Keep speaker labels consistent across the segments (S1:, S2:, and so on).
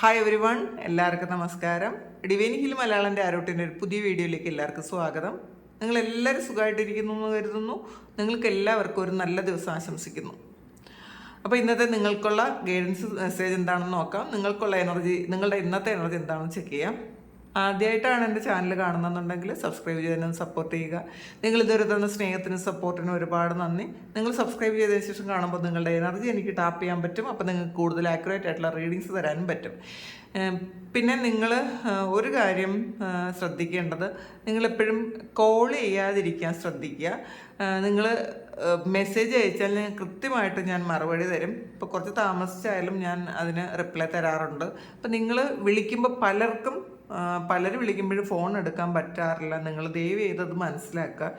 S1: Hi every one എല്ലാവർക്കും നമസ്കാരം. Divine hill മലയാളന്റെ ആരോട്ടിന്റെ ഒരു പുതിയ വീഡിയോയിലേക്ക് എല്ലാവർക്കും സ്വാഗതം. നിങ്ങൾ എല്ലാവരും സുഖമായിട്ടിരിക്കുന്നു എന്ന് കരുതുന്നു. നിങ്ങൾക്ക് എല്ലാവർക്കും ഒരു നല്ല ദിവസം ആശംസിക്കുന്നു. അപ്പോൾ ഇന്നത്തെ നിങ്ങൾക്കുള്ള ഗൈഡൻസ് മെസ്സേജ് എന്താണെന്ന് നോക്കാം. നിങ്ങൾക്കുള്ള എനർജി നിങ്ങളുടെ ഇന്നത്തെ എനർജി എന്താണെന്ന് ചെക്ക് ചെയ്യാം. ആദ്യമായിട്ടാണ് എന്റെ ചാനൽ കാണുന്നതെന്നുണ്ടെങ്കിൽ സബ്സ്ക്രൈബ് ചെയ്തതിനും സപ്പോർട്ട് ചെയ്യുക. നിങ്ങൾ ഇതുവരെ തന്ന സ്നേഹത്തിനും സപ്പോർട്ടിനും ഒരുപാട് നന്ദി. നിങ്ങൾ സബ്സ്ക്രൈബ് ചെയ്തതിന് ശേഷം കാണുമ്പോൾ നിങ്ങളുടെ എനർജി എനിക്ക് ടാപ്പ് ചെയ്യാൻ പറ്റും. അപ്പോൾ നിങ്ങൾക്ക് കൂടുതൽ ആക്യുറേറ്റ് ആയിട്ടുള്ള റീഡിങ്സ് തരാനും പറ്റും. പിന്നെ നിങ്ങൾ ഒരു കാര്യം ശ്രദ്ധിക്കേണ്ടത്. നിങ്ങളെപ്പോഴും കോൾ ചെയ്യാതിരിക്കാൻ ശ്രദ്ധിക്കുക. നിങ്ങൾ മെസ്സേജ് അയച്ചാൽ കൃത്യമായിട്ട് ഞാൻ മറുപടി തരും. ഇപ്പോൾ കുറച്ച് താമസിച്ചായാലും ഞാൻ അതിന് റിപ്ലൈ തരാറുണ്ട്. അപ്പം നിങ്ങൾ വിളിക്കുമ്പോൾ പലർക്കും ആ, പലരും വിളിക്കുമ്പോഴും ഫോൺ എടുക്കാൻ പറ്റാറില്ല. നിങ്ങൾ ദയവ് ചെയ്തത് മനസ്സിലാക്കുക.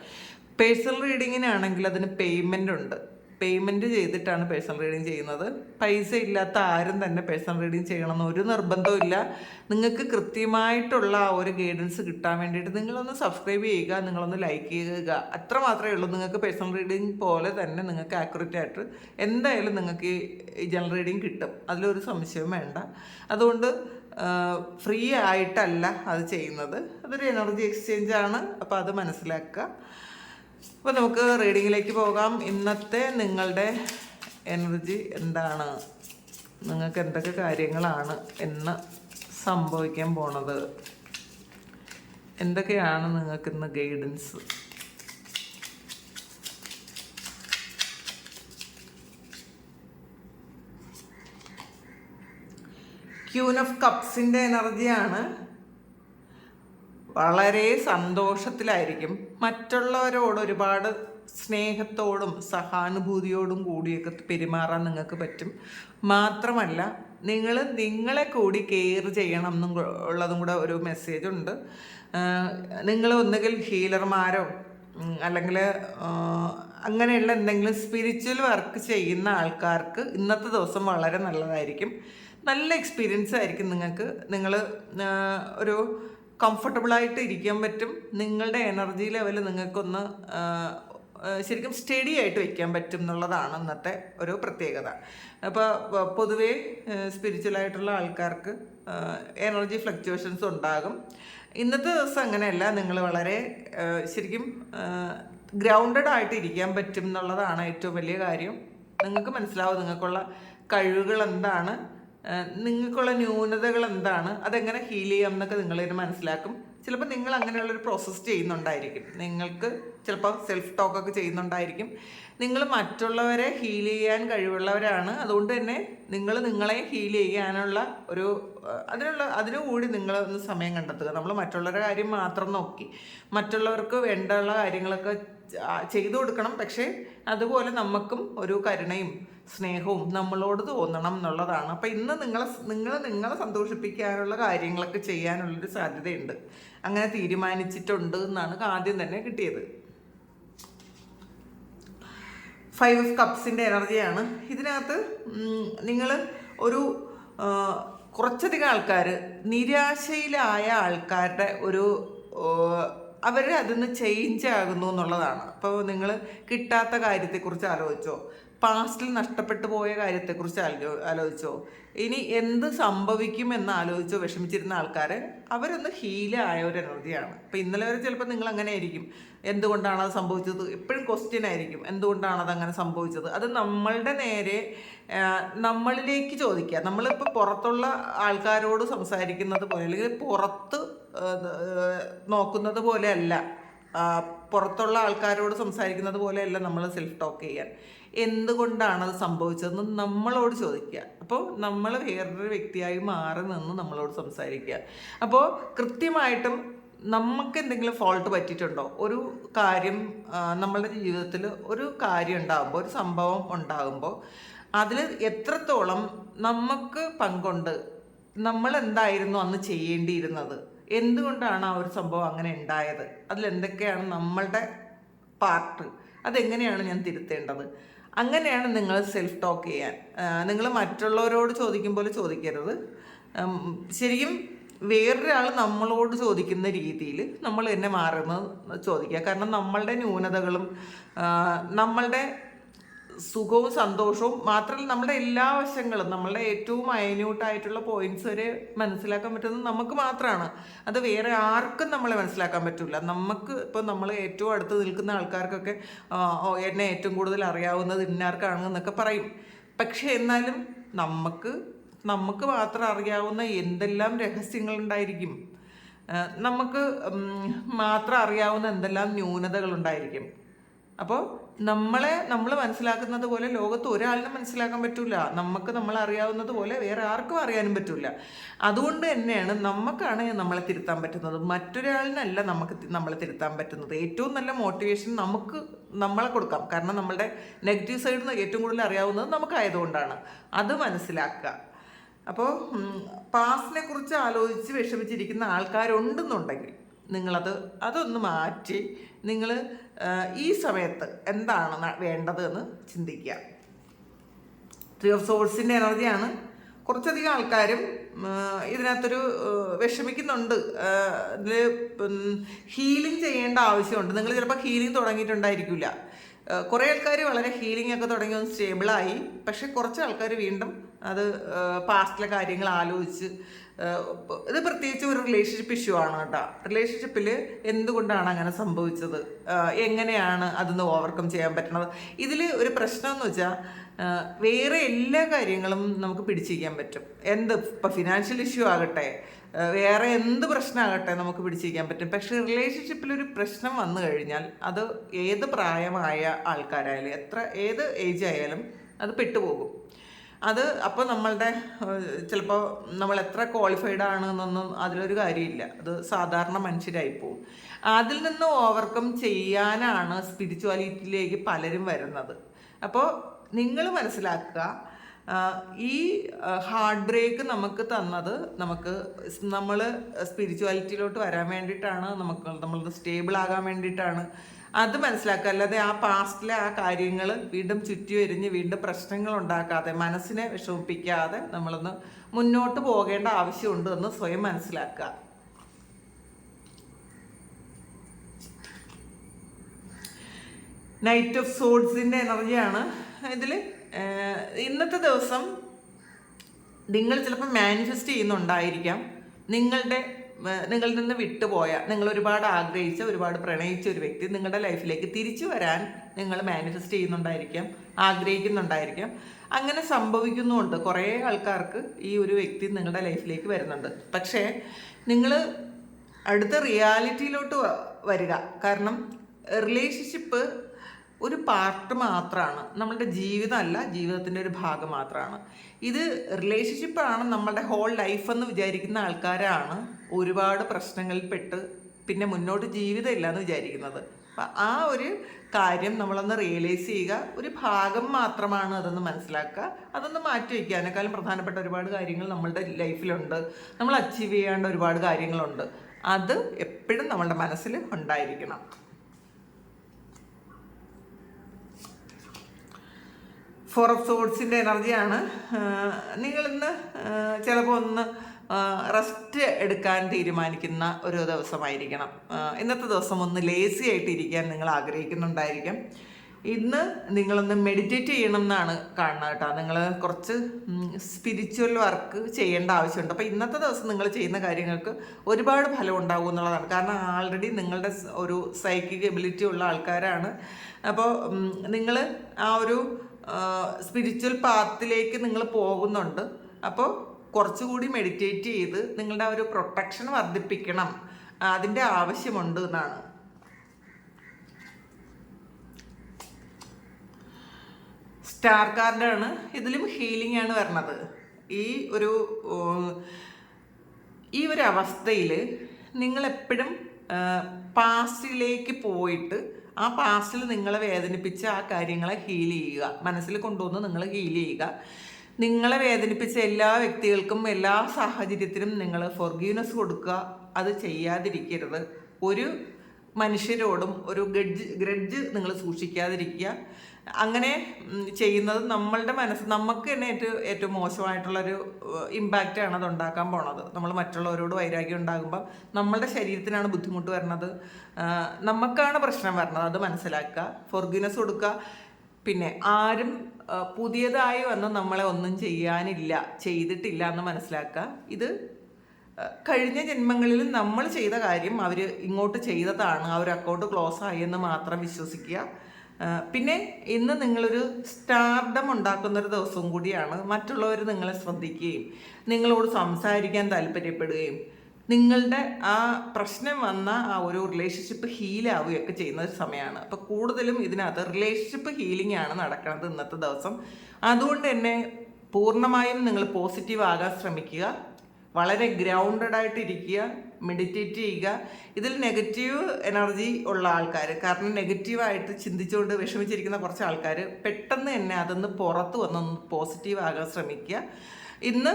S1: പേഴ്സണൽ റീഡിങ്ങിനാണെങ്കിൽ അതിന് പേയ്മെന്റ് ഉണ്ട്. പേയ്മെന്റ് ചെയ്തിട്ടാണ് പേഴ്സണൽ റീഡിങ് ചെയ്യുന്നത്. പൈസ ഇല്ലാത്ത ആരും തന്നെ പേഴ്സണൽ റീഡിങ് ചെയ്യണമെന്ന് ഒരു നിർബന്ധവും ഇല്ല. നിങ്ങൾക്ക് കൃത്യമായിട്ടുള്ള ആ ഒരു ഗൈഡൻസ് കിട്ടാൻ വേണ്ടിയിട്ട് നിങ്ങളൊന്ന് സബ്സ്ക്രൈബ് ചെയ്യുക നിങ്ങളൊന്ന് ലൈക്ക് ചെയ്യുക. അത്ര മാത്രമേ ഉള്ളൂ. നിങ്ങൾക്ക് പേഴ്സണൽ റീഡിങ് പോലെ തന്നെ നിങ്ങൾക്ക് ആക്യുറേറ്റ് ആയിട്ട് എന്തായാലും നിങ്ങൾക്ക് ഈ ജനറൽ റീഡിങ് കിട്ടും. അതിലൊരു സംശയവും വേണ്ട. അതുകൊണ്ട് ഫ്രീ ആയിട്ടല്ല അത് ചെയ്യുന്നത്. അതൊരു എനർജി എക്സ്ചേഞ്ച് ആണ്. അപ്പോൾ അത് മനസ്സിലാക്കുക. അപ്പോൾ നമുക്ക് റീഡിങ്ങിലേക്ക് പോകാം. ഇന്നത്തെ നിങ്ങളുടെ എനർജി എന്താണ്? നിങ്ങൾക്ക് എന്തൊക്കെ കാര്യങ്ങളാണ് എന്ന് സംഭവിക്കാൻ പോണത്? എന്തൊക്കെയാണ് നിങ്ങൾക്ക് ഇന്ന് ഗൈഡൻസ് ക്യൂൻ ഓഫ് കപ്സിന്റെ എനർജിയാണ് വളരെ സന്തോഷത്തിലായിരിക്കും. മറ്റുള്ളവരോട് ഒരുപാട് സ്നേഹത്തോടും സഹാനുഭൂതിയോടും കൂടിയൊക്കെ പെരുമാറാൻ നിങ്ങൾക്ക് പറ്റും. മാത്രമല്ല നിങ്ങൾ നിങ്ങളെ കൂടി കെയർ ചെയ്യണം എന്നും ഉള്ളതും കൂടെ ഒരു മെസ്സേജ് ഉണ്ട്. നിങ്ങൾ ഒന്നുകിൽ ഹീലർമാരോ അല്ലെങ്കിൽ അങ്ങനെയുള്ള എന്തെങ്കിലും സ്പിരിച്വൽ വർക്ക് ചെയ്യുന്ന ആൾക്കാർക്ക് ഇന്നത്തെ ദിവസം വളരെ നല്ലതായിരിക്കും. നല്ല എക്സ്പീരിയൻസ് ആയിരിക്കും നിങ്ങൾക്ക്. നിങ്ങൾ ഒരു കംഫർട്ടബിളായിട്ട് ഇരിക്കാൻ പറ്റും. നിങ്ങളുടെ എനർജി ലെവൽ നിങ്ങൾക്കൊന്ന് ശരിക്കും സ്റ്റഡി ആയിട്ട് വയ്ക്കാൻ പറ്റും എന്നുള്ളതാണ് ഇന്നത്തെ ഒരു പ്രത്യേകത. അപ്പോൾ പൊതുവേ സ്പിരിച്വൽ ആയിട്ടുള്ള ആൾക്കാർക്ക് എനർജി ഫ്ലക്ച്വേഷൻസ് ഉണ്ടാകും. ഇന്നത്തെ ദിവസം അങ്ങനെയല്ല. നിങ്ങൾ വളരെ ശരിക്കും ഗ്രൗണ്ടഡ് ആയിട്ട് ഇരിക്കാൻ പറ്റും എന്നുള്ളതാണ് ഏറ്റവും വലിയ കാര്യം. നിങ്ങൾക്ക് മനസ്സിലാവും നിങ്ങൾക്കുള്ള കഴിവുകൾ എന്താണ്. നിങ്ങൾക്കുള്ള ന്യൂനതകൾ എന്താണ്? അതെങ്ങനെ ഹീൽ ചെയ്യാം എന്നൊക്കെ നിങ്ങൾ ഇതിന് മനസ്സിലാക്കും. ചിലപ്പോൾ നിങ്ങൾ അങ്ങനെയുള്ളൊരു പ്രോസസ്സ് ചെയ്യുന്നുണ്ടായിരിക്കും. നിങ്ങൾക്ക് ചിലപ്പോൾ സെൽഫ് ടോക്കൊക്കെ ചെയ്യുന്നുണ്ടായിരിക്കും. നിങ്ങൾ മറ്റുള്ളവരെ ഹീൽ ചെയ്യാൻ കഴിവുള്ളവരാണ്. അതുകൊണ്ട് തന്നെ നിങ്ങൾ നിങ്ങളെ ഹീൽ ചെയ്യാനുള്ള ഒരു അതിനുള്ള അതിനുകൂടി നിങ്ങൾ ഒന്ന് സമയം കണ്ടെത്തുക. നമ്മൾ മറ്റുള്ളവരുടെ കാര്യം മാത്രം നോക്കി. മറ്റുള്ളവർക്ക് വേണ്ടുള്ള കാര്യങ്ങളൊക്കെ ചെയ്തു കൊടുക്കണം. പക്ഷേ അതുപോലെ നമുക്കും ഒരു കരുണയും സ്നേഹവും നമ്മളോട് തോന്നണം എന്നുള്ളതാണ്. അപ്പം ഇന്ന് നിങ്ങളെ നിങ്ങൾ നിങ്ങളെ സന്തോഷിപ്പിക്കാനുള്ള കാര്യങ്ങളൊക്കെ ചെയ്യാനുള്ളൊരു സാധ്യതയുണ്ട്. അങ്ങനെ തീരുമാനിച്ചിട്ടുണ്ട് എന്നാണ് ആദ്യം തന്നെ കിട്ടിയത്. ഫൈവ് ഓഫ് കപ്സിന്റെ എനർജിയാണ്. ഇതിനകത്ത് നിങ്ങൾ ഒരു കുറച്ചധികം ആൾക്കാർ നിരാശയിലായ ആൾക്കാരുടെ ഒരു അവർ അതിന് ചേഞ്ച് ആകുന്നു എന്നുള്ളതാണ്. അപ്പോൾ നിങ്ങൾ കിട്ടാത്ത കാര്യത്തെക്കുറിച്ച് ആലോചിച്ചോ. പാസ്റ്റിൽ നഷ്ടപ്പെട്ടു പോയ കാര്യത്തെക്കുറിച്ച് ആലോ ആലോചിച്ചോ? ഇനി എന്ത് സംഭവിക്കും എന്ന് ആലോചിച്ചോ വിഷമിച്ചിരുന്ന ആൾക്കാർ അവരൊന്ന് ഹീലായ ഒരു എനർജിയാണ് അപ്പോൾ ഇന്നലെ വരെ ചിലപ്പോൾ നിങ്ങൾ അങ്ങനെ ആയിരിക്കും. എന്തുകൊണ്ടാണ് അത് സംഭവിച്ചത്? എപ്പോഴും ക്വസ്റ്റ്യൻ ആയിരിക്കും. എന്തുകൊണ്ടാണ് അത് അങ്ങനെ സംഭവിച്ചത്? അത് നമ്മളുടെ നേരെ നമ്മളിലേക്ക് ചോദിക്കുക. നമ്മളിപ്പോൾ പുറത്തുള്ള ആൾക്കാരോട് സംസാരിക്കുന്നത് പോലെ അല്ലെങ്കിൽ പുറത്ത് നോക്കുന്നത് പോലെയല്ല പുറത്തുള്ള ആൾക്കാരോട് സംസാരിക്കുന്നത് പോലെയല്ല നമ്മൾ സെൽഫ് ടോക്ക് ചെയ്യാൻ. എന്തുകൊണ്ടാണ് അത് സംഭവിച്ചതെന്ന് നമ്മളോട് ചോദിക്കുക. അപ്പോൾ നമ്മൾ വേറൊരു വ്യക്തിയായി മാറി നിന്ന് നമ്മളോട് സംസാരിക്കുക. അപ്പോൾ കൃത്യമായിട്ടും നമുക്ക് എന്തെങ്കിലും ഫോൾട്ട് പറ്റിയിട്ടുണ്ടോ? ഒരു കാര്യം നമ്മളുടെ ജീവിതത്തിൽ ഒരു കാര്യം ഉണ്ടാകുമ്പോൾ ഒരു സംഭവം ഉണ്ടാകുമ്പോൾ അതിൽ എത്രത്തോളം നമുക്ക് പങ്കുണ്ട്? നമ്മൾ എന്തായിരുന്നു അന്ന് ചെയ്യേണ്ടിയിരുന്നത്? എന്തുകൊണ്ടാണ് ആ ഒരു സംഭവം അങ്ങനെ ഉണ്ടായത്? അതിലെന്തൊക്കെയാണ് നമ്മളുടെ പാർട്ട് അതെങ്ങനെയാണ് ഞാൻ തിരുത്തേണ്ടത്? അങ്ങനെയാണ് നിങ്ങൾ സെൽഫ് ടോക്ക് ചെയ്യാൻ. നിങ്ങൾ മറ്റുള്ളവരോട് ചോദിക്കും പോലെ ചോദിക്കരുത്. ശരിക്കും വേറൊരാൾ നമ്മളോട് ചോദിക്കുന്ന രീതിയിൽ നമ്മൾ എന്നെ മാറുന്നത് ചോദിക്കുക. കാരണം നമ്മളുടെ ന്യൂനതകളും നമ്മളുടെ സുഖവും സന്തോഷവും മാത്രമല്ല നമ്മുടെ എല്ലാ വശങ്ങളും നമ്മളുടെ ഏറ്റവും മൈന്യൂട്ടായിട്ടുള്ള പോയിന്റ്സ് വരെ മനസ്സിലാക്കാൻ പറ്റുന്നത് നമുക്ക് മാത്രമാണ്. അത് വേറെ ആർക്കും നമ്മളെ മനസ്സിലാക്കാൻ പറ്റില്ല നമുക്ക് ഇപ്പോൾ നമ്മൾ ഏറ്റവും അടുത്ത് നിൽക്കുന്ന ആൾക്കാർക്കൊക്കെ എന്നെ ഏറ്റവും കൂടുതൽ അറിയാവുന്നത് ഇന്നാർക്കാണെന്നൊക്കെ പറയും. പക്ഷേ എന്നാലും നമുക്ക് നമുക്ക് മാത്രം അറിയാവുന്ന എന്തെല്ലാം രഹസ്യങ്ങളുണ്ടായിരിക്കും നമുക്ക് മാത്രം അറിയാവുന്ന എന്തെല്ലാം ന്യൂനതകളുണ്ടായിരിക്കും അപ്പോൾ നമ്മളെ നമ്മൾ മനസ്സിലാക്കുന്നത് പോലെ ലോകത്ത് ഒരാളിനും മനസ്സിലാക്കാൻ പറ്റില്ല നമുക്ക് നമ്മൾ അറിയാവുന്നത് പോലെ വേറെ ആർക്കും അറിയാനും പറ്റില്ല അതുകൊണ്ട് തന്നെയാണ് നമുക്കാണ് നമ്മളെ തിരുത്താൻ പറ്റുന്നത്. മറ്റൊരാളിനല്ല നമുക്ക് നമ്മളെ തിരുത്താൻ പറ്റുന്നത്. ഏറ്റവും നല്ല മോട്ടിവേഷൻ നമുക്ക് നമ്മളെ കൊടുക്കാം. കാരണം നമ്മളുടെ നെഗറ്റീവ് സൈഡിൽ നിന്ന് ഏറ്റവും കൂടുതൽ അറിയാവുന്നത് നമുക്കായതുകൊണ്ടാണ്. അത് മനസ്സിലാക്കുക. അപ്പോൾ പാസ്റ്റിനെ കുറിച്ച് ആലോചിച്ച് വിഷമിച്ചിരിക്കുന്ന ആൾക്കാരുണ്ടെന്നുണ്ടെങ്കിൽ നിങ്ങളത് അതൊന്ന് മാറ്റി നിങ്ങൾ ഈ സമയത്ത് എന്താണ് ന- വേണ്ടത് എന്ന് ചിന്തിക്കുക. ത്രീ ഓഫ് സോഴ്സിന്റെ എനർജിയാണ്. കുറച്ചധികം ആൾക്കാരും ഇതിനകത്തൊരു വിഷമിക്കുന്നുണ്ട്. ഇതിൽ ഹീലിംഗ് ചെയ്യേണ്ട ആവശ്യമുണ്ട്. നിങ്ങൾ ചിലപ്പോൾ ഹീലിംഗ് തുടങ്ങിയിട്ടുണ്ടായിരിക്കില്ല. കുറേ ആൾക്കാർ വളരെ ഹീലിംഗ് ഒക്കെ തുടങ്ങി ഒന്ന് സ്റ്റേബിളായി പക്ഷെ കുറച്ച് ആൾക്കാർ വീണ്ടും അത് പാസ്റ്റിലെ കാര്യങ്ങൾ ആലോചിച്ച് ഇത് പ്രത്യേകിച്ച് ഒരു റിലേഷൻഷിപ്പ് ഇഷ്യൂ ആണ് കേട്ടോ. റിലേഷൻഷിപ്പിൽ എന്തുകൊണ്ടാണ് അങ്ങനെ സംഭവിച്ചത്? എങ്ങനെയാണ് അതൊന്ന് ഓവർകം ചെയ്യാൻ പറ്റണത് ഇതിൽ ഒരു പ്രശ്നം എന്ന് വെച്ചാൽ വേറെ എല്ലാ കാര്യങ്ങളും നമുക്ക് പിടിച്ചിരിക്കാൻ പറ്റും. എന്ത് ഇപ്പം ഫിനാൻഷ്യൽ ഇഷ്യൂ ആകട്ടെ വേറെ എന്ത് പ്രശ്നമാകട്ടെ നമുക്ക് പിടിച്ചിരിക്കാൻ പറ്റും. പക്ഷെ റിലേഷൻഷിപ്പിൽ ഒരു പ്രശ്നം വന്നു കഴിഞ്ഞാൽ അത് ഏത് പ്രായമായ ആൾക്കാരായാലും എത്ര ഏത് ഏജ് ആയാലും അത് പെട്ടുപോകും. അത് അപ്പോൾ നമ്മളുടെ ചിലപ്പോൾ നമ്മൾ എത്ര ക്വാളിഫൈഡ് ആണ് എന്നൊന്നും അതിലൊരു കാര്യമില്ല. അത് സാധാരണ മനുഷ്യരായി പോകും. അതിൽ നിന്ന് ഓവർകം ചെയ്യാനാണ് സ്പിരിച്വാലിറ്റിയിലേക്ക് പലരും വരുന്നത്. അപ്പോൾ നിങ്ങൾ മനസ്സിലാക്കുക ഈ ഹാർട്ട് ബ്രേക്ക് നമുക്ക് തന്നത് നമുക്ക് നമ്മൾ സ്പിരിച്വാലിറ്റിയിലോട്ട് വരാൻ വേണ്ടിയിട്ടാണ് നമുക്ക് നമ്മൾ സ്റ്റേബിൾ ആകാൻ വേണ്ടിയിട്ടാണ്. അത് മനസ്സിലാക്കുക. അല്ലാതെ ആ പാസ്റ്റിലെ ആ കാര്യങ്ങൾ വീണ്ടും ചുറ്റി വരിഞ്ഞ് വീണ്ടും പ്രശ്നങ്ങൾ ഉണ്ടാക്കാതെ മനസ്സിനെ വിഷമിപ്പിക്കാതെ നമ്മളൊന്ന് മുന്നോട്ട് പോകേണ്ട ആവശ്യമുണ്ട് എന്ന് സ്വയം മനസ്സിലാക്കുക. നൈറ്റ് ഓഫ് സോഡ്സിന്റെ എനർജിയാണ് ഇതിൽ ഇന്നത്തെ ദിവസം നിങ്ങൾ ചിലപ്പോൾ മാനിഫെസ്റ്റ് ചെയ്യുന്നുണ്ടായിരിക്കാം. നിങ്ങളുടെ നിങ്ങളിൽ നിന്ന് വിട്ടുപോയ നിങ്ങൾ ഒരുപാട് ആഗ്രഹിച്ച ഒരുപാട് പ്രണയിച്ച ഒരു വ്യക്തി നിങ്ങളുടെ ലൈഫിലേക്ക് തിരിച്ചു വരാൻ നിങ്ങൾ മാനിഫെസ്റ്റ് ചെയ്യുന്നുണ്ടായിരിക്കാം ആഗ്രഹിക്കുന്നുണ്ടായിരിക്കാം. അങ്ങനെ സംഭവിക്കുന്നുമുണ്ട്. കുറേ ആൾക്കാർക്ക് ഈ ഒരു വ്യക്തി നിങ്ങളുടെ ലൈഫിലേക്ക് വരുന്നുണ്ട്. പക്ഷേ നിങ്ങൾ അടുത്ത റിയാലിറ്റിയിലോട്ട് വരിക. കാരണം റിലേഷൻഷിപ്പ് ഒരു പാർട്ട് മാത്രമാണ് നമ്മളുടെ ജീവിതമല്ല ജീവിതത്തിന്റെ ഒരു ഭാഗം മാത്രമാണ് ഇത് റിലേഷൻഷിപ്പാണ് നമ്മളുടെ ഹോൾ ലൈഫ് എന്ന് വിചാരിക്കുന്ന ആൾക്കാരാണ് ഒരുപാട് പ്രശ്നങ്ങളിൽ പെട്ട് പിന്നെ മുന്നോട്ട് ജീവിതമില്ല എന്ന് വിചാരിക്കുന്നത്. അപ്പം ആ ഒരു കാര്യം നമ്മളൊന്ന് റിയലൈസ് ചെയ്യുക. ഒരു ഭാഗം മാത്രമാണ് അതൊന്ന് മനസ്സിലാക്കുക. അതൊന്ന് മാറ്റി വയ്ക്കുക അതിനേക്കാളും പ്രധാനപ്പെട്ട ഒരുപാട് കാര്യങ്ങൾ നമ്മളുടെ ലൈഫിലുണ്ട് നമ്മൾ അച്ചീവ് ചെയ്യേണ്ട ഒരുപാട് കാര്യങ്ങളുണ്ട്. അത് എപ്പോഴും നമ്മളുടെ മനസ്സിൽ ഉണ്ടായിരിക്കണം. ഫോർ ഓഫ് സോഡ്സിന്റെ എനർജിയാണ് നിങ്ങളിന്ന് ചിലപ്പോൾ ഒന്ന് റെസ്റ്റ് എടുക്കാൻ തീരുമാനിക്കുന്ന ഒരു ദിവസമായിരിക്കണം. ഇന്നത്തെ ദിവസം ഒന്ന് ലേസി ആയിട്ട് ഇരിക്കാൻ നിങ്ങൾ ആഗ്രഹിക്കുന്നുണ്ടായിരിക്കും. ഇന്ന് നിങ്ങളൊന്ന് മെഡിറ്റേറ്റ് ചെയ്യണം എന്നാണ് കാണുന്നത് കേട്ടോ. നിങ്ങൾ കുറച്ച് സ്പിരിച്വൽ വർക്ക് ചെയ്യേണ്ട ആവശ്യമുണ്ട്. അപ്പോൾ ഇന്നത്തെ ദിവസം നിങ്ങൾ ചെയ്യുന്ന കാര്യങ്ങൾക്ക് ഒരുപാട് ഫലം ഉണ്ടാകും എന്നുള്ളതാണ്. കാരണം ആൾറെഡി നിങ്ങളുടെ ഒരു സൈക്കിക് എബിലിറ്റി ഉള്ള ആൾക്കാരാണ്. അപ്പോൾ നിങ്ങൾ ആ ഒരു സ്പിരിച്വൽ പാത്തിലേക്ക് നിങ്ങൾ പോകുന്നുണ്ട്. അപ്പോൾ കുറച്ചുകൂടി മെഡിറ്റേറ്റ് ചെയ്ത് നിങ്ങളുടെ ഒരു പ്രൊട്ടക്ഷൻ വർദ്ധിപ്പിക്കണം. അതിന്റെ ആവശ്യമുണ്ട് എന്നാണ്. സ്റ്റാർ കാർഡാണ് ഇതിലും ഹീലിംഗ് ആണ് വരണത്. ഈ ഒരു ഈ ഒരു അവസ്ഥയിൽ നിങ്ങളെപ്പോഴും പാസ്റ്റിലേക്ക് പോയിട്ട് ആ പാസ്റ്റിൽ നിങ്ങളെ വേദനിപ്പിച്ച ആ കാര്യങ്ങളെ ഹീൽ ചെയ്യുക. മനസ്സിൽ കൊണ്ടുവന്ന് നിങ്ങൾ ഹീൽ ചെയ്യുക. നിങ്ങളെ വേദനിപ്പിച്ച എല്ലാ വ്യക്തികൾക്കും എല്ലാ സാഹചര്യത്തിനും നിങ്ങൾ ഫൊർഗീവ്നെസ് കൊടുക്കുക. അത് ചെയ്യാതിരിക്കരുത്. ഒരു മനുഷ്യരോടും ഒരു ഗഡ്ജ് ഗ്രഡ്ജ് നിങ്ങൾ സൂക്ഷിക്കാതിരിക്കുക. അങ്ങനെ ചെയ്യുന്നത് നമ്മളുടെ മനസ്സ് നമുക്ക് തന്നെ ഏറ്റവും ഏറ്റവും മോശമായിട്ടുള്ളൊരു ഇമ്പാക്റ്റാണ് അത് ഉണ്ടാക്കാൻ പോണത്. നമ്മൾ മറ്റുള്ളവരോട് വൈരാഗ്യം ഉണ്ടാകുമ്പോൾ നമ്മളുടെ ശരീരത്തിനാണ് ബുദ്ധിമുട്ട് വരുന്നത് നമുക്കാണ് പ്രശ്നം വരുന്നത് അത് മനസ്സിലാക്കുക. ഫൊർഗിനസ് കൊടുക്കുക. പിന്നെ ആരും പുതിയതായി വന്ന് നമ്മളെ ഒന്നും ചെയ്യാനില്ല ചെയ്തിട്ടില്ല എന്ന് മനസ്സിലാക്കുക. ഇത് കഴിഞ്ഞ ജന്മങ്ങളിൽ നമ്മൾ ചെയ്ത കാര്യം അവർ ഇങ്ങോട്ട് ചെയ്തതാണ് ആ ഒരു അക്കൗണ്ട് ക്ലോസ് ആയി എന്ന് മാത്രം വിശ്വസിക്കുക. പിന്നെ ഇന്ന് നിങ്ങളൊരു സ്റ്റാർഡം ഉണ്ടാക്കുന്ന ഒരു ദിവസവും കൂടിയാണ്. മറ്റുള്ളവർ നിങ്ങളെ ശ്രദ്ധിക്കുകയും നിങ്ങളോട് സംസാരിക്കാൻ താല്പര്യപ്പെടുകയും നിങ്ങളുടെ ആ പ്രശ്നം വന്ന ആ ഒരു റിലേഷൻഷിപ്പ് ഹീലാവുകയൊക്കെ ചെയ്യുന്ന ഒരു സമയമാണ്. അപ്പോൾ കൂടുതലും ഇതിനകത്ത് റിലേഷൻഷിപ്പ് ഹീലിംഗ് ആണ് നടക്കുന്നത് ഇന്നത്തെ ദിവസം. അതുകൊണ്ട് തന്നെ പൂർണമായും നിങ്ങൾ പോസിറ്റീവ് ആകാൻ ശ്രമിക്കുക. വളരെ ഗ്രൗണ്ടഡ് ആയിട്ട് ഇരിക്കുക മെഡിറ്റേറ്റ് ചെയ്യുക. ഇതിൽ നെഗറ്റീവ് എനർജി ഉള്ള ആൾക്കാർ കാരണം നെഗറ്റീവായിട്ട് ചിന്തിച്ചുകൊണ്ട് വിഷമിച്ചിരിക്കുന്ന കുറച്ച് ആൾക്കാർ പെട്ടെന്ന് തന്നെ അതൊന്ന് പുറത്ത് വന്നൊന്ന് പോസിറ്റീവ് ആകാൻ ശ്രമിക്കുക. ഇന്ന്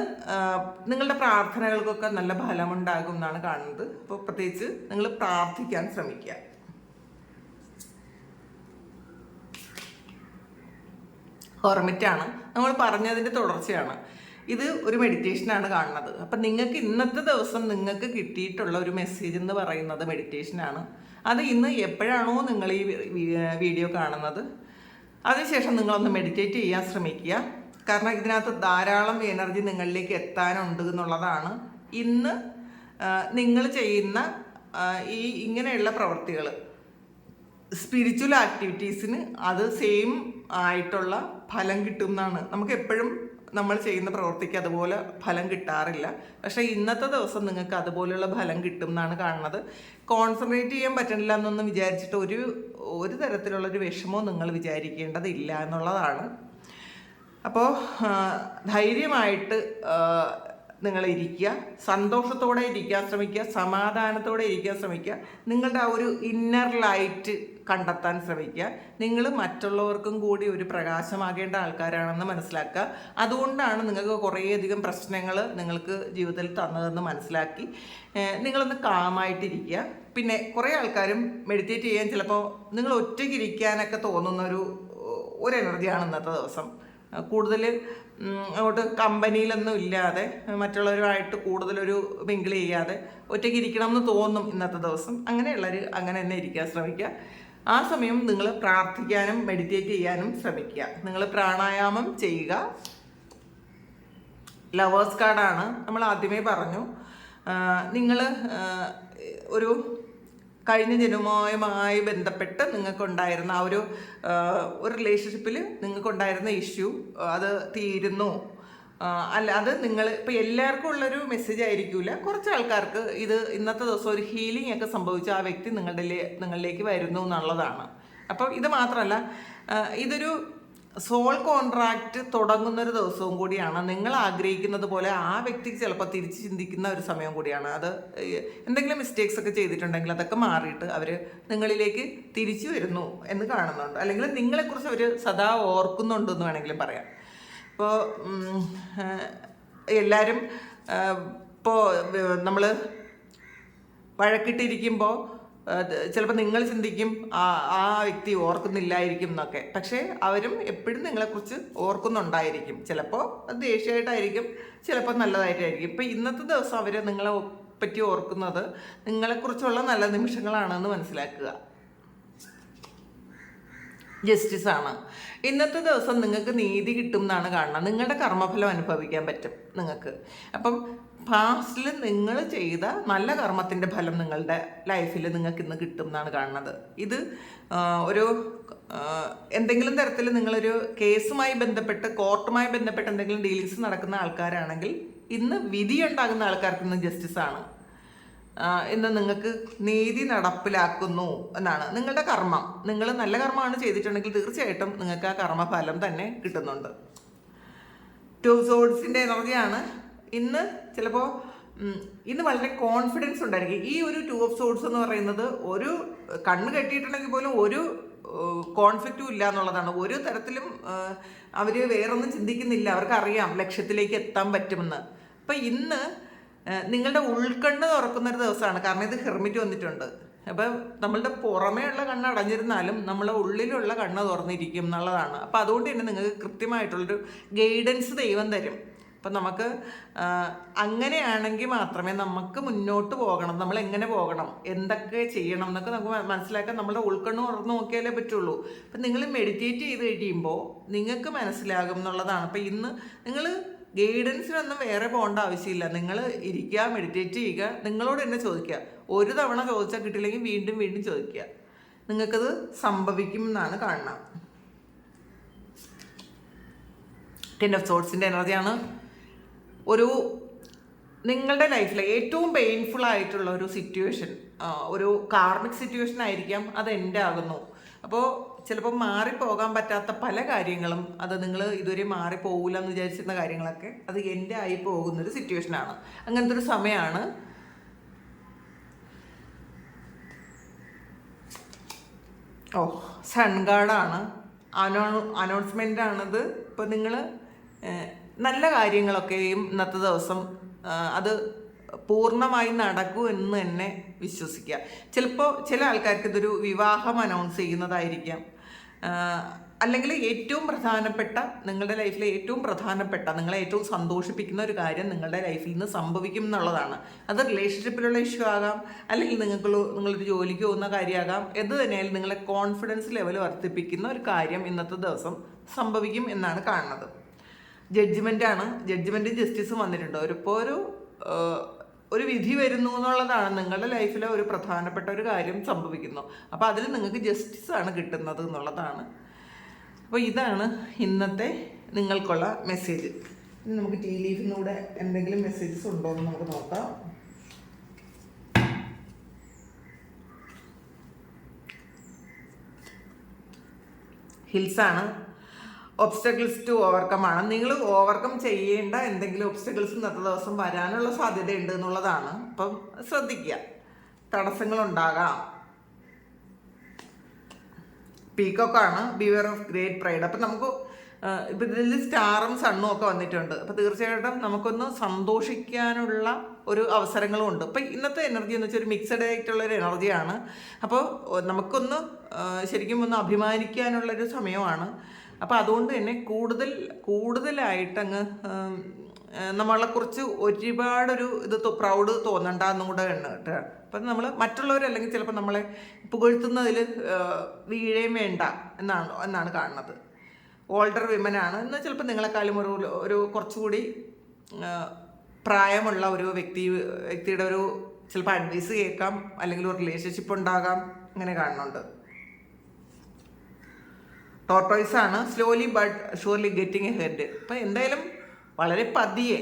S1: നിങ്ങളുടെ പ്രാർത്ഥനകൾക്കൊക്കെ നല്ല ഫലമുണ്ടാകും എന്നാണ് കാണുന്നത്. അപ്പോൾ പ്രത്യേകിച്ച് നിങ്ങൾ പ്രാർത്ഥിക്കാൻ ശ്രമിക്കുക. ഹോർമിറ്റാണ് നമ്മൾ പറഞ്ഞതിന്റെ തുടർച്ചയാണ്. ഇത് ഒരു മെഡിറ്റേഷനാണ് കാണുന്നത്. അപ്പം നിങ്ങൾക്ക് ഇന്നത്തെ ദിവസം നിങ്ങൾക്ക് കിട്ടിയിട്ടുള്ള ഒരു മെസ്സേജ് എന്ന് പറയുന്നത് മെഡിറ്റേഷനാണ് അത് ഇന്ന് എപ്പോഴാണോ നിങ്ങൾ ഈ വീഡിയോ കാണുന്നത്. അതിനുശേഷം നിങ്ങളൊന്ന് മെഡിറ്റേറ്റ് ചെയ്യാൻ ശ്രമിക്കുക. കാരണം ഇതിനകത്ത് ധാരാളം എനർജി നിങ്ങളിലേക്ക് എത്താനുണ്ട് എന്നുള്ളതാണ്. ഇന്ന് നിങ്ങൾ ചെയ്യുന്ന ഈ ഇങ്ങനെയുള്ള പ്രവൃത്തികൾ സ്പിരിച്വൽ ആക്ടിവിറ്റീസിന് അത് സെയിം ആയിട്ടുള്ള ഫലം കിട്ടും എന്നാണ്. നമുക്ക് എപ്പോഴും നമ്മൾ ചെയ്യുന്ന പ്രവൃത്തിക്ക് അതുപോലെ ഫലം കിട്ടാറില്ല. പക്ഷേ ഇന്നത്തെ ദിവസം നിങ്ങൾക്ക് അതുപോലെയുള്ള ഫലം കിട്ടും എന്നാണ് കാണുന്നത്. കോൺസെൻട്രേറ്റ് ചെയ്യാൻ പറ്റണില്ല എന്നൊന്നും വിചാരിച്ചിട്ട് ഒരു ഒരു തരത്തിലുള്ളൊരു വിഷമവും നിങ്ങൾ വിചാരിക്കേണ്ടതില്ല എന്നുള്ളതാണ്. അപ്പോൾ ധൈര്യമായിട്ട് നിങ്ങൾ ഇരിക്കുക സന്തോഷത്തോടെ ഇരിക്കാൻ ശ്രമിക്കുക സമാധാനത്തോടെ ഇരിക്കാൻ ശ്രമിക്കുക നിങ്ങളുടെ ആ ഒരു ഇന്നർ ലൈറ്റ് കണ്ടെത്താൻ ശ്രമിക്കുക. നിങ്ങൾ മറ്റുള്ളവർക്കും കൂടി ഒരു പ്രകാശമാകേണ്ട ആൾക്കാരാണെന്ന് മനസ്സിലാക്കുക. അതുകൊണ്ടാണ് നിങ്ങൾക്ക് കുറേയധികം പ്രശ്നങ്ങൾ നിങ്ങൾക്ക് ജീവിതത്തിൽ തന്നതെന്ന് മനസ്സിലാക്കി. നിങ്ങളൊന്ന് കാമായിട്ടിരിക്കുക. പിന്നെ കുറേ ആൾക്കാരും മെഡിറ്റേറ്റ് ചെയ്യാൻ ചിലപ്പോൾ നിങ്ങൾ ഒറ്റയ്ക്ക് ഇരിക്കാനൊക്കെ തോന്നുന്ന ഒരു ഒരു എനർജിയാണ് ഇന്നത്തെ ദിവസം. കൂടുതൽ അങ്ങോട്ട് കമ്പനിയിലൊന്നും ഇല്ലാതെ മറ്റുള്ളവരുമായിട്ട് കൂടുതലൊരു മിങ്കിൾ ചെയ്യാതെ ഒറ്റയ്ക്ക് ഇരിക്കണം എന്ന് തോന്നും ഇന്നത്തെ ദിവസം. അങ്ങനെയുള്ളവർ അങ്ങനെ തന്നെ ഇരിക്കാൻ ശ്രമിക്കുക. ആ സമയം നിങ്ങൾ പ്രാർത്ഥിക്കാനും മെഡിറ്റേറ്റ് ചെയ്യാനും ശ്രമിക്കുക. നിങ്ങൾ പ്രാണായാമം ചെയ്യുക. ലവേഴ്സ് കാർഡാണ് നമ്മൾ ആദ്യമേ പറഞ്ഞു നിങ്ങൾ ഒരു കഴിഞ്ഞ ജനവുമായി ബന്ധപ്പെട്ട് നിങ്ങൾക്കുണ്ടായിരുന്ന ആ ഒരു ഒരു റിലേഷൻഷിപ്പിൽ നിങ്ങൾക്കുണ്ടായിരുന്ന ഇഷ്യൂ അത് തീരുന്നു. അല്ല അത് നിങ്ങൾ ഇപ്പം എല്ലാവർക്കും ഉള്ളൊരു മെസ്സേജ് ആയിരിക്കില്ല കുറച്ച് ആൾക്കാർക്ക് ഇത് ഇന്നത്തെ ദിവസം ഒരു ഹീലിംഗ് ഒക്കെ സംഭവിച്ച ആ വ്യക്തി നിങ്ങളുടെ നിങ്ങളിലേക്ക് വരുന്നു എന്നുള്ളതാണ്. അപ്പം ഇത് മാത്രമല്ല ഇതൊരു സോൾ കോൺട്രാക്റ്റ് തുടങ്ങുന്ന ഒരു ദിവസവും കൂടിയാണ്. നിങ്ങൾ ആഗ്രഹിക്കുന്നത് പോലെ ആ വ്യക്തിക്ക് ചിലപ്പോൾ തിരിച്ച് ചിന്തിക്കുന്ന ഒരു സമയം കൂടിയാണ്. അത് എന്തെങ്കിലും മിസ്റ്റേക്സ് ഒക്കെ ചെയ്തിട്ടുണ്ടെങ്കിൽ അതൊക്കെ മാറിയിട്ട് അവർ നിങ്ങളിലേക്ക് തിരിച്ചു വരുന്നു എന്ന് കാണുന്നുണ്ട്. അല്ലെങ്കിൽ നിങ്ങളെക്കുറിച്ച് അവർ സദാ ഓർക്കുന്നുണ്ടെന്ന് വേണമെങ്കിലും പറയാം. ഇപ്പോൾ എല്ലാവരും ഇപ്പോൾ നമ്മൾ വഴക്കിട്ടിരിക്കുമ്പോൾ ചിലപ്പോൾ നിങ്ങൾ ചിന്തിക്കും ആ ആ വ്യക്തി ഓർക്കുന്നില്ലായിരിക്കും എന്നൊക്കെ. പക്ഷേ അവരും എപ്പോഴും നിങ്ങളെക്കുറിച്ച് ഓർക്കുന്നുണ്ടായിരിക്കും. ചിലപ്പോൾ അത് ദേഷ്യമായിട്ടായിരിക്കും ചിലപ്പോൾ നല്ലതായിട്ടായിരിക്കും. ഇപ്പം ഇന്നത്തെ ദിവസം അവർ നിങ്ങളെ പറ്റി ഓർക്കുന്നത് നിങ്ങളെക്കുറിച്ചുള്ള നല്ല നിമിഷങ്ങളാണെന്ന് മനസ്സിലാക്കുക. ജസ്റ്റിസ് ആണ്. ഇന്നത്തെ ദിവസം നിങ്ങൾക്ക് നീതി കിട്ടും എന്നാണ് കാണുന്നത്. നിങ്ങളുടെ കർമ്മഫലം അനുഭവിക്കാൻ പറ്റും നിങ്ങൾക്ക്. അപ്പം പാസ്റ്റിൽ നിങ്ങൾ ചെയ്ത നല്ല കർമ്മത്തിന്റെ ഫലം നിങ്ങളുടെ ലൈഫിൽ നിങ്ങൾക്ക് ഇന്ന് കിട്ടും എന്നാണ് കാണുന്നത്. ഇത് ഒരു എന്തെങ്കിലും തരത്തിൽ നിങ്ങളൊരു കേസുമായി ബന്ധപ്പെട്ട് കോർട്ടുമായി ബന്ധപ്പെട്ട് എന്തെങ്കിലും ഡീലിങ്സ് നടക്കുന്ന ആൾക്കാരാണെങ്കിൽ ഇന്ന് വിധി ഉണ്ടാകുന്ന ആൾക്കാർക്ക് ഇന്ന് ജസ്റ്റിസ് ആണ്. ഇന്ന് നിങ്ങൾക്ക് നീതി നടപ്പിലാക്കുന്നു എന്നാണ് നിങ്ങളുടെ കർമ്മം. നിങ്ങൾ നല്ല കർമ്മമാണ് ചെയ്തിട്ടുണ്ടെങ്കിൽ തീർച്ചയായിട്ടും നിങ്ങൾക്ക് ആ കർമ്മഫലം തന്നെ കിട്ടുന്നുണ്ട്. ടു സോഡ്സിന്റെ എനർജിയാണ് ഇന്ന് ചിലപ്പോൾ ഇന്ന് വളരെ കോൺഫിഡൻസ് ഉണ്ടായിരിക്കും. ഈ ഒരു ടു ഓഫ് സോഡ്സ് എന്ന് പറയുന്നത് ഒരു കണ്ണ് കെട്ടിയിട്ടുണ്ടെങ്കിൽ പോലും ഒരു കോൺഫ്ലിക്റ്റും ഇല്ല എന്നുള്ളതാണ്. ഒരു തരത്തിലും അവർ വേറൊന്നും ചിന്തിക്കുന്നില്ല. അവർക്കറിയാം ലക്ഷ്യത്തിലേക്ക് എത്താൻ പറ്റുമെന്ന്. അപ്പം ഇന്ന് നിങ്ങളുടെ ഉൾക്കണ്ണ് തുറക്കുന്ന ഒരു ദിവസമാണ്. കാരണം ഇത് ഹെർമിറ്റ് വന്നിട്ടുണ്ട്. അപ്പം നമ്മളുടെ പുറമേ ഉള്ള കണ്ണ് അടഞ്ഞിരുന്നാലും നമ്മളെ ഉള്ളിലുള്ള കണ്ണ് തുറന്നിരിക്കും എന്നുള്ളതാണ്. അപ്പം അതുകൊണ്ട് തന്നെ നിങ്ങൾക്ക് കൃത്യമായിട്ടുള്ളൊരു ഗൈഡൻസ് ദൈവം തരും. അപ്പം നമുക്ക് അങ്ങനെയാണെങ്കിൽ മാത്രമേ നമുക്ക് മുന്നോട്ട് പോകണം നമ്മൾ എങ്ങനെ പോകണം എന്തൊക്കെ ചെയ്യണം എന്നൊക്കെ നമുക്ക് മനസ്സിലാക്കാൻ നമ്മുടെ ഉൾക്കണ്ണ് തുറന്ന് നോക്കിയാലേ പറ്റുള്ളൂ. അപ്പം നിങ്ങൾ മെഡിറ്റേറ്റ് ചെയ്ത് കഴിയുമ്പോൾ നിങ്ങൾക്ക് മനസ്സിലാകും എന്നുള്ളതാണ്. അപ്പം ഇന്ന് നിങ്ങൾ ഗൈഡൻസിനൊന്നും വേറെ പോകേണ്ട ആവശ്യമില്ല. നിങ്ങൾ ഇരിക്കുക മെഡിറ്റേറ്റ് ചെയ്യുക നിങ്ങളോട് തന്നെ ചോദിക്കുക. ഒരു തവണ ചോദിച്ചാൽ കിട്ടില്ലെങ്കിൽ വീണ്ടും വീണ്ടും ചോദിക്കുക. നിങ്ങൾക്കത് സംഭവിക്കും എന്നാണ് കാണുന്നത് ടെൻ ഓഫ് സോട്സിന്റെ എനർജിയാണ് ഒരു നിങ്ങളുടെ ലൈഫിലെ ഏറ്റവും പെയിൻഫുൾ ആയിട്ടുള്ള ഒരു സിറ്റുവേഷൻ ഒരു കാർമിക് സിറ്റുവേഷൻ ആയിരിക്കാം അത് എന്റെ ആകുന്നു. അപ്പോൾ ചിലപ്പോൾ മാറിപ്പോകാൻ പറ്റാത്ത പല കാര്യങ്ങളും അത് നിങ്ങൾ ഇതുവരെ മാറിപ്പോകില്ല എന്ന് വിചാരിച്ചിരുന്ന കാര്യങ്ങളൊക്കെ അത് എന്റെ ആയി പോകുന്നൊരു സിറ്റുവേഷനാണ് അങ്ങനത്തെ ഒരു സമയമാണ് ഓ സൺഗാർഡാണ് അനോ അനൗൺസ്മെന്റ് ആണത്. ഇപ്പോൾ നിങ്ങൾ നല്ല കാര്യങ്ങളൊക്കെയും ഇന്നത്തെ ദിവസം അത് പൂർണമായി നടക്കൂ എന്ന് തന്നെ വിശ്വസിക്കുക. ചിലപ്പോൾ ചില ആൾക്കാർക്ക് ഇതൊരു വിവാഹം അനൗൺസ് ചെയ്യുന്നതായിരിക്കാം. അല്ലെങ്കിൽ ഏറ്റവും പ്രധാനപ്പെട്ട നിങ്ങളുടെ ലൈഫിലെ ഏറ്റവും പ്രധാനപ്പെട്ട നിങ്ങളെ ഏറ്റവും സന്തോഷിപ്പിക്കുന്ന ഒരു കാര്യം നിങ്ങളുടെ ലൈഫിൽ നിന്ന് സംഭവിക്കും എന്നുള്ളതാണ്. അത് റിലേഷൻഷിപ്പിലുള്ള ഇഷ്യൂ ആകാം അല്ലെങ്കിൽ നിങ്ങൾക്ക് നിങ്ങളൊരു ജോലിക്ക് പോകുന്ന കാര്യമാകാം എന്ത് തന്നെയായാലും നിങ്ങളെ കോൺഫിഡൻസ് ലെവൽ വർദ്ധിപ്പിക്കുന്ന ഒരു കാര്യം ഇന്നത്തെ ദിവസം സംഭവിക്കും എന്നാണ് കാണുന്നത്. ജഡ്ജ്മെന്റ് ആണ് ജഡ്ജ്മെന്റും ജസ്റ്റിസും വന്നിട്ടുണ്ട്. ഒരു ഇപ്പോൾ ഒരു ഒരു വിധി വരുന്നു എന്നുള്ളതാണ് നിങ്ങളുടെ ലൈഫിലെ ഒരു പ്രധാനപ്പെട്ട ഒരു കാര്യം സംഭവിക്കുന്നു. അപ്പോൾ അതിൽ നിങ്ങൾക്ക് ജസ്റ്റിസ് ആണ് കിട്ടുന്നത് എന്നുള്ളതാണ്. അപ്പോൾ ഇതാണ് ഇന്നത്തെ നിങ്ങൾക്കുള്ള മെസ്സേജ്. ഇനി നമുക്ക് ടീ ലീഫിനൂടെ എന്തെങ്കിലും മെസ്സേജസ് ഉണ്ടോ എന്ന് നമുക്ക് നോക്കാം. ഹിൽസാണ്. ഒബ്സ്റ്റക്കിൾസ് ടു ഓവർകം ആണ്. നിങ്ങൾ ഓവർകം ചെയ്യേണ്ട എന്തെങ്കിലും ഒബ്സ്റ്റക്കിൾസ് ഇന്നത്തെ ദിവസം വരാനുള്ള സാധ്യതയുണ്ട് എന്നുള്ളതാണ്. അപ്പം ശ്രദ്ധിക്കുക. തടസ്സങ്ങൾ തടസ്സങ്ങളുണ്ടാകാം പീക്കോക്കാണ് ബിവർ ഓഫ് ഗ്രേറ്റ് പ്രൈഡ് അപ്പം നമുക്ക് ഇപ്പം ഇതിൽ സ്റ്റാറും സണ്ണും ഒക്കെ വന്നിട്ടുണ്ട്. അപ്പോൾ തീർച്ചയായിട്ടും നമുക്കൊന്ന് സന്തോഷിക്കാനുള്ള ഒരു അവസരങ്ങളും ഉണ്ട്. അപ്പം ഇന്നത്തെ എനർജി എന്ന് വെച്ചാൽ ഒരു മിക്സഡ് ആയിട്ടുള്ള ഒരു എനർജിയാണ് അപ്പോൾ നമുക്കൊന്ന് ശരിക്കും ഒന്ന് അഭിമാനിക്കാനുള്ളൊരു സമയമാണ്. അപ്പോൾ അതുകൊണ്ട് തന്നെ കൂടുതൽ കൂടുതലായിട്ടങ്ങ് നമ്മളെക്കുറിച്ച് ഒരുപാടൊരു ഇത് പ്രൗഡ് തോന്നണ്ട എന്നും കൂടെ ഉണ്ട് കേട്ടോ. അപ്പം നമ്മൾ മറ്റുള്ളവരല്ലെങ്കിൽ ചിലപ്പോൾ നമ്മളെ പുകഴ്ത്തുന്നതിൽ വീഴേം വേണ്ട എന്നാണ് എന്നാണ് കാണുന്നത്. ഓൾഡർ വിമനാണ് എന്നാൽ ചിലപ്പോൾ നിങ്ങളെക്കാളും ഒരു ഒരു കുറച്ചുകൂടി പ്രായമുള്ള ഒരു വ്യക്തി വ്യക്തിയുടെ ഒരു ചിലപ്പോൾ അഡ്വൈസ് കേൾക്കാം അല്ലെങ്കിൽ ഒരു റിലേഷൻഷിപ്പ് ഉണ്ടാകാം അങ്ങനെ കാണുന്നുണ്ട്. ടോർട്ടോയ്സ് ആണ്. Slowly but surely getting ahead അപ്പം എന്തായാലും വളരെ പതിയെ.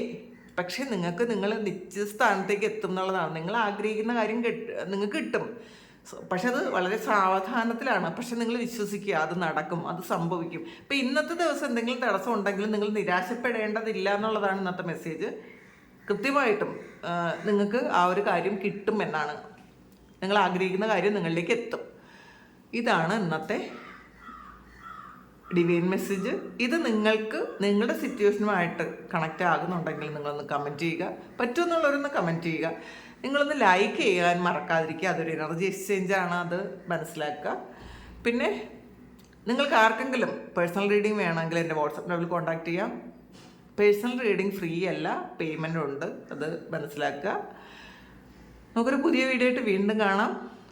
S1: പക്ഷേ നിങ്ങൾക്ക് നിങ്ങൾ നിശ്ചിത സ്ഥാനത്തേക്ക് എത്തും എന്നുള്ളതാണ്. നിങ്ങൾ ആഗ്രഹിക്കുന്ന കാര്യം കിട്ട നിങ്ങൾക്ക് കിട്ടും. പക്ഷെ അത് വളരെ സാവധാനത്തിലാണ്. പക്ഷെ നിങ്ങൾ വിശ്വസിക്കുക അത് നടക്കും അത് സംഭവിക്കും. ഇപ്പം ഇന്നത്തെ ദിവസം എന്തെങ്കിലും തടസ്സം ഉണ്ടെങ്കിലും നിങ്ങൾ നിരാശപ്പെടേണ്ടതില്ല എന്നുള്ളതാണ് ഇന്നത്തെ മെസ്സേജ് കൃത്യമായിട്ടും നിങ്ങൾക്ക് ആ ഒരു കാര്യം കിട്ടും എന്നാണ് നിങ്ങൾ ആഗ്രഹിക്കുന്ന കാര്യം നിങ്ങളിലേക്ക് എത്തും. ഇതാണ് ഇന്നത്തെ ഡിവൈൻ മെസ്സേജ് ഇത് നിങ്ങൾക്ക് നിങ്ങളുടെ സിറ്റുവേഷനുമായിട്ട് കണക്റ്റ് ആകുന്നുണ്ടെങ്കിൽ നിങ്ങളൊന്ന് കമന്റ് ചെയ്യുക. പറ്റുമെന്നുള്ളവരൊന്ന് കമന്റ് ചെയ്യുക. നിങ്ങളൊന്ന് ലൈക്ക് ചെയ്യാൻ മറക്കാതിരിക്കുക. അതൊരു എനർജി എക്സ്ചേഞ്ച് ആണ് അത് മനസ്സിലാക്കുക. പിന്നെ നിങ്ങൾക്ക് ആർക്കെങ്കിലും പേഴ്സണൽ റീഡിംഗ് വേണമെങ്കിൽ എന്റെ വാട്സപ്പ് നമ്പറിൽ കോൺടാക്ട് ചെയ്യാം. പേഴ്സണൽ റീഡിംഗ് ഫ്രീ അല്ല പേയ്മെന്റ് ഉണ്ട്. അത് മനസ്സിലാക്കുക. നമുക്കൊരു പുതിയ വീഡിയോ ആയിട്ട് വീണ്ടും കാണാം.